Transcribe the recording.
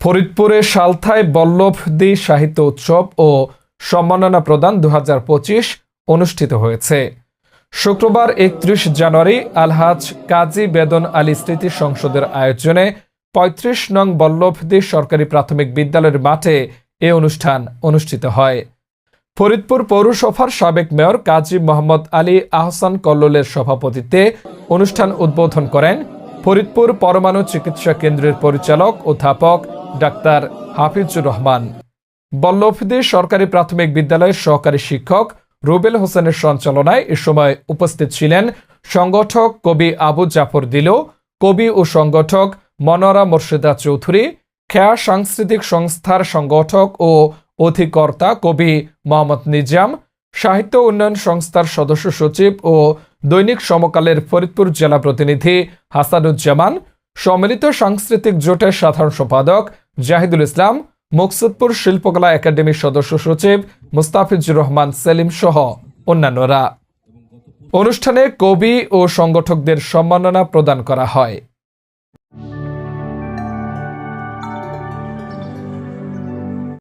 ফরিদপুরে সালথায় বল্লভ দি সাহিত্য উৎসব ও সম্মাননা প্রদান দু হাজার পঁচিশ অনুষ্ঠিত হয়েছে। শুক্রবার একত্রিশ জানুয়ারি আলহাজ কাজী বেদন আলী স্মৃতি সংসদের আয়োজনে পঁয়ত্রিশ নং বল্লভদি সরকারি প্রাথমিক বিদ্যালয়ের মাঠে এ অনুষ্ঠান অনুষ্ঠিত হয়। ফরিদপুর পৌরসভার সাবেক মেয়র কাজী মোহাম্মদ আলী আহসান কল্লোলের সভাপতিত্বে অনুষ্ঠান উদ্বোধন করেন ফরিদপুর পরমাণু চিকিৎসা কেন্দ্রের পরিচালক, অধ্যাপক ডাক্তার হাফিজুর রহমান। বল্লভদী সরকারি প্রাথমিক বিদ্যালয়ের সহকারী শিক্ষক রুবেল হোসেনের সঞ্চালনায় এ সময় উপস্থিত ছিলেন সংগঠক কবি আবু জাফর দিলো, কবি ও সংগঠক মনোয়ারা মোর্শেদা চৌধুরী, খেয়া সাংস্কৃতিক সংস্থার সংগঠক ও অধিকর্তা কবি মোহাম্মদ নিজাম, সাহিত্য উন্নয়ন সংস্থার সদস্য সচিব ও দৈনিক সমকালের ফরিদপুর জেলা প্রতিনিধি হাসানুজ্জামান, সম্মিলিত সাংস্কৃতিক জোটের সাধারণ সম্পাদক জাহিদুল ইসলাম, মুকসুদপুর শিল্পকলা একাডেমির সদস্য সচিব মুস্তাফিজুর রহমান সেলিম সহ অন্যান্যরা। অনুষ্ঠানে কবি ও সংগঠকদের সম্মাননা প্রদান করা হয়।